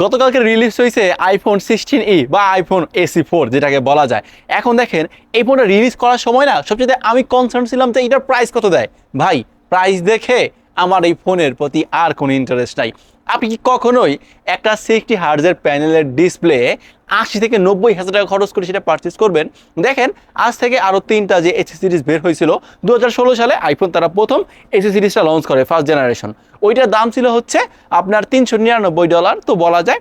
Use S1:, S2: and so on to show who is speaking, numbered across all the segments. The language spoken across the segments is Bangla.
S1: গতকালকে রিলিজ হয়েছে আইফোন সিক্সটিন ই বা আইফোন এসি ফোর যেটাকে বলা যায়। এখন দেখেন, এই ফোনটা রিলিজ করার সময় না, সবচেয়ে আমি কনসার্ন ছিলাম যে এটার প্রাইস কত দেয়। ভাই প্রাইস দেখে আমার এই ফোনের প্রতি আর কোনো ইন্টারেস্ট নাই। আপনি কি কখনোই একটা সিক্সটি হার্জের প্যানেলের ডিসপ্লে আশি থেকে নব্বই হাজার টাকা খরচ করে সেটা পারচেস করবেন? দেখেন, আজ থেকে আরও তিনটা যে এইচ সিরিজ বের হয়েছিল দু সালে আইফোন তারা প্রথম এইচ সিরিজটা লঞ্চ করে ফার্স্ট জেনারেশন ওইটার দাম ছিল হচ্ছে আপনার তিনশো নিরানব্বই ডলার তো বলা যায়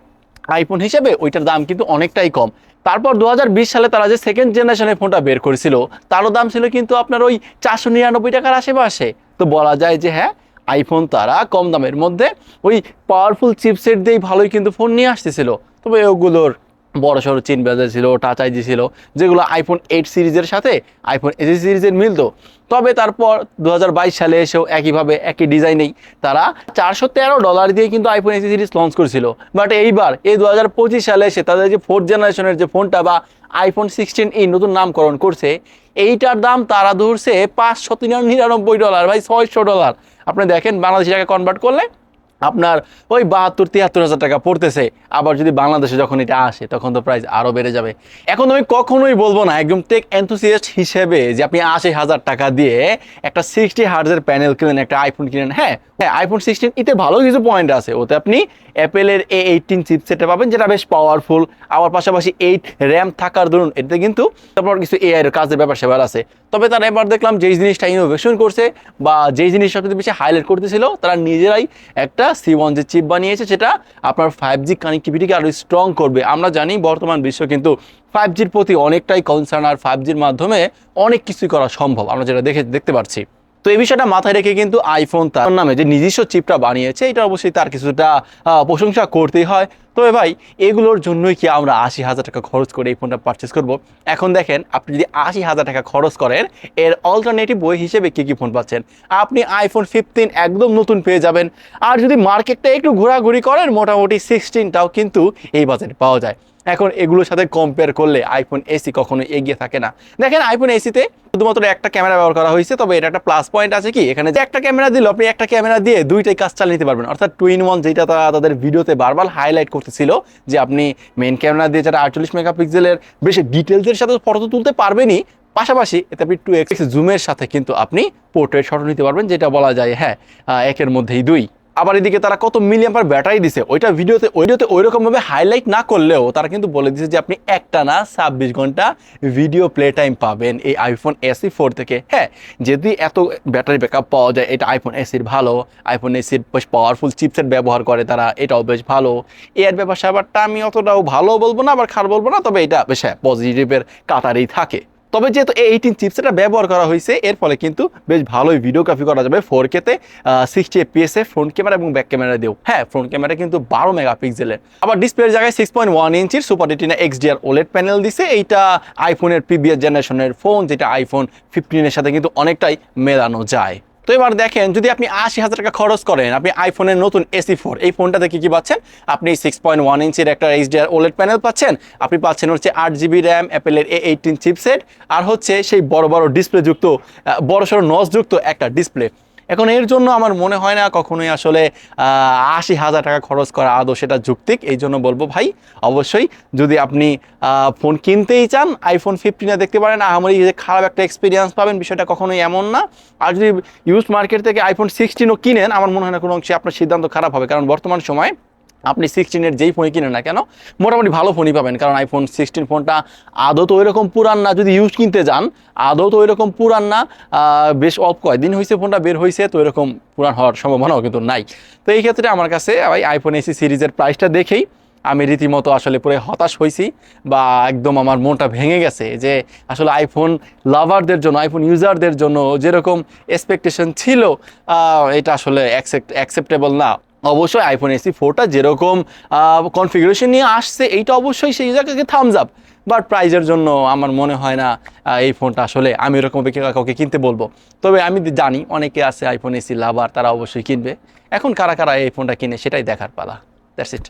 S1: আইফোন হিসেবে ওইটার দাম কিন্তু অনেকটাই কম। তারপর দু হাজার বিশ সালে তারা যে সেকেন্ড জেনারেশনের ফোনটা বের করেছিল, তারও দাম ছিল কিন্তু আপনার ওই চারশো নিরানব্বই টাকার আশেপাশে। তো বলা যায় যে হ্যাঁ আইফোন তারা কম দামের মধ্যে ওই পাওয়ারফুল চিপসেট দিয়েই ভালোই কিন্তু ফোন নিয়ে আসতেছিল। তবে ওগুলোর বড় সড়ো চিন বেজা ছিল টাচ আইজি ছিল, যেগুলো আইফোন এইট সিরিজের সাথে আইফোন এসি সিরিজের মিলতো। তবে তারপর দু হাজার বাইশ সালে এসেও একইভাবে একই ডিজাইনেই তারা চারশো তেরো ডলার দিয়ে কিন্তু আইফোন এসি সিরিজ লঞ্চ করেছিল। বাট এইবার এই দু হাজার পঁচিশ সালে এসে তাদের যে ফোর্থ জেনারেশনের যে ফোনটা বা আইফোন সিক্সটিন ই নতুন নামকরণ করছে, এইটার দাম তারা ধরছে পাঁচশো নিরানব্বই ডলার ভাই ছয়শো ডলার আপনি দেখেন বাংলাদেশি টাকা কনভার্ট করলে আপনার ওই বাহাত্তর, তিয়াত্তর হাজার টাকা পড়তেছে। আবার যদি বাংলাদেশে যখন এটা আসে, তখন তো প্রাইস আরও বেড়ে যাবে। এখন আমি কখনোই বলব না, একদম টেক এনথুসিয়াস্ট হিসেবে যে আপনি আশি হাজার টাকা দিয়ে একটা সিক্সটি হার্জের প্যানেল কিনেন, একটা আইফোন কিনেন। হ্যাঁ হ্যাঁ আইফোন সিক্সটিন এতে ভালো কিছু পয়েন্ট আছে। ওতে আপনি অ্যাপেলের এ এইটিন চিপসেটটা পাবেন, যেটা বেশ পাওয়ারফুল আবার পাশাপাশি এইট র্যাম থাকার দরুন এতে কিন্তু তারপর কিছু এআই এর কাজের ব্যাপার সেবার আছে। তবে তারা এবার দেখলাম যেই জিনিসটা ইনোভেশন করছে বা যেই জিনিসটা সবচেয়ে বেশি হাইলাইট করতেছিল, তারা নিজেরাই একটা সি ওয়ান যে চিপ বানিয়েছে, সেটা আপনার ফাইভ জি কানেক্টিভিটিকে আরও স্ট্রং করবে। আমরা জানি বর্তমান বিশ্ব কিন্তু ফাইভ জির প্রতি অনেকটাই কনসার্ন আর ফাইভ জির মাধ্যমে অনেক কিছুই করা সম্ভব, আমরা যেটা দেখে, দেখতে পাচ্ছি তো এই বিষয়টা মাথায় রেখে কিন্তু আইফোন তার নামে যে নিজস্ব চিপটা বানিয়েছে, এটা অবশ্যই তার কিছুটা প্রশংসা করতেই হয়। তবে ভাই, এগুলোর জন্যই কি আমরা আশি হাজার টাকা খরচ করে এই ফোনটা পারচেস করব? এখন দেখেন, আপনি যদি আশি হাজার টাকা খরচ করেন, এর অল্টারনেটিভ বই হিসেবে কী কী ফোন পাচ্ছেন? আপনি আইফোন ফিফটিন একদম নতুন পেয়ে যাবেন। আর যদি মার্কেটটা একটু ঘোরাঘুরি করেন, মোটামুটি সিক্সটিনটাও কিন্তু এই বাজারে পাওয়া যায়। এখন এগুলোর সাথে কম্পেয়ার করলে আইফোন এসি কখনো এগিয়ে থাকে না। দেখেন আইফোন এসিতে শুধুমাত্র একটা ক্যামেরা ব্যবহার করা হয়েছে, তবে এটা একটা প্লাস পয়েন্ট আছে কি? এখানে যে একটা ক্যামেরা দিল, আপনি একটা ক্যামেরা দিয়ে দুইটাই কাজ চালিয়ে নিতে পারবেন। অর্থাৎ টুইন ওয়ান যেটা তারা তাদের ভিডিওতে বারবার হাইলাইট করতেছিল যে আপনি মেন ক্যামেরা দিয়ে যারা আটচল্লিশ মেগাপিক্সেলের বেশি ডিটেলসের সাথে ফটো তো তুলতে পারবেনই, পাশাপাশি এতে আপনি টু এক্স জুমের সাথে কিন্তু আপনি পোর্ট্রেট শট নিতে পারবেন, যেটা বলা যায় হ্যাঁ একের মধ্যেই দুই। আবার এদিকে তারা কত মিলিয়াম পার ব্যাটারি দিছে, ওইটা ভিডিওতে ভিডিওতে ওই রকম ভাবে হাইলাইট না করলেও তারা কিন্তু বলে দিছে যে আপনি একটা না ছাব্বিশ ঘণ্টা ভিডিও প্লে টাইম পাবেন এই আইফোন এসি ফোর থেকে। হ্যাঁ যদি এত ব্যাটারি ব্যাকআপ পাওয়া যায়, এটা আইফোন এসির ভালো আইফোন এসির বেশ পাওয়ারফুল চিপসেট ব্যবহার করে তারা, এটাও বেশ ভালো। এর ব্যাপার স্যাপারটা আমি অতটাও ভালো বলব না, আবার খারাপ বলব না, তবে এটা বেশ হ্যাঁ পজিটিভের কাতারেই থাকে। তবে যেহেতু এই এইটিন চিপসেটটা ব্যবহার করা হয়েছে, এর ফলে কিন্তু বেশ ভালোই ভিডিওগ্রাফি করা যাবে ফোর কেতে সিক্সটি এপিএস এ ফ্রন্ট ক্যামেরা এবং ব্যাক ক্যামেরা দিয়েও। হ্যাঁ ফ্রন্ট ক্যামেরা কিন্তু বারো মেগাপিক্সেলের আবার ডিসপ্লের জায়গায় সিক্স পয়েন্ট ওয়ান ইঞ্চির super retina XDR OLED panel দিছে। এইটা আইফোনের প্রিভিয়াস জেনারেশনের ফোন যেটা আইফোন ফিফটিনের সাথে কিন্তু অনেকটাই মেলানো যায়। তো এবার দেখেন যদি আপনি আশি হাজার টাকা খরচ করেন আপনি আইফোনের নতুন এসি ফোর এই ফোনটাতে কি কি পাচ্ছেন? আপনি সিক্স পয়েন্ট ওয়ান ইঞ্চির একটা এইচডিআর ওলেট প্যানেল পাচ্ছেন আপনি পাচ্ছেন হচ্ছে আট জিবি র্যাম অ্যাপেলের এ এইটিন চিপসেট আর হচ্ছে সেই বড় বড় ডিসপ্লে যুক্ত আহ, বড় সড়ো নসযুক্ত একটা ডিসপ্লে এখন এর জন্য আমার মনে হয় না কখনোই আসলে আশি হাজার টাকা খরচ করা আদৌ সেটা যুক্তিক। এই জন্য বলব ভাই, অবশ্যই যদি আপনি ফোন কিনতেই চান আইফোন ফিফটিনে দেখতে পারেন আমার যে খারাপ একটা এক্সপিরিয়েন্স পাবেন, বিষয়টা কখনোই এমন না। আর যদি ইউজ মার্কেট থেকে আইফোন সিক্সটিনও কিনেন, আমার মনে হয় না কোনো অংশে আপনার সিদ্ধান্ত খারাপ হবে। কারণ বর্তমান সময় আপনি সিক্সটিনের যেই ফোনই কিনেন না কেন, মোটামুটি ভালো ফোনই পাবেন। কারণ আইফোন সিক্সটিন ফোনটা আদৌ তো ওইরকম পুরান না, যদি ইউজ কিনতে যান, আদৌ তো ওইরকম পুরান না বেশ অল্প কয়দিন হয়েছে ফোনটা বের হয়েছে তো এরকম পুরান হওয়ার সম্ভাবনাও কিন্তু নাই। তো এই ক্ষেত্রে আমার কাছে ওই আইফোন এসি সিরিজের প্রাইসটা দেখেই আমি রীতিমতো আসলে পুরো হতাশ হয়েছি বা একদম আমার মনটা ভেঙে গেছে যে আসলে আইফোন লাভারদের জন্য আইফোন ইউজারদের জন্য যেরকম এক্সপেকটেশন ছিল এটা আসলে অ্যাকসেপ্টেবল না। অবশ্যই আইফোন এসি ফোরটা যেরকম কনফিগারেশন নিয়ে আসছে, এইটা অবশ্যই সেই জায়গাকে থামস আপ বাট প্রাইজের জন্য আমার মনে হয় না এই ফোনটা আসলে আমি এরকম কাউকে কিনতে বলব। তবে আমি জানি অনেকে আছে আইফোন এসি লাভার তারা অবশ্যই কিনবে। এখন কারা কারা এই ফোনটা কিনে সেটাই দেখার পালা। That's it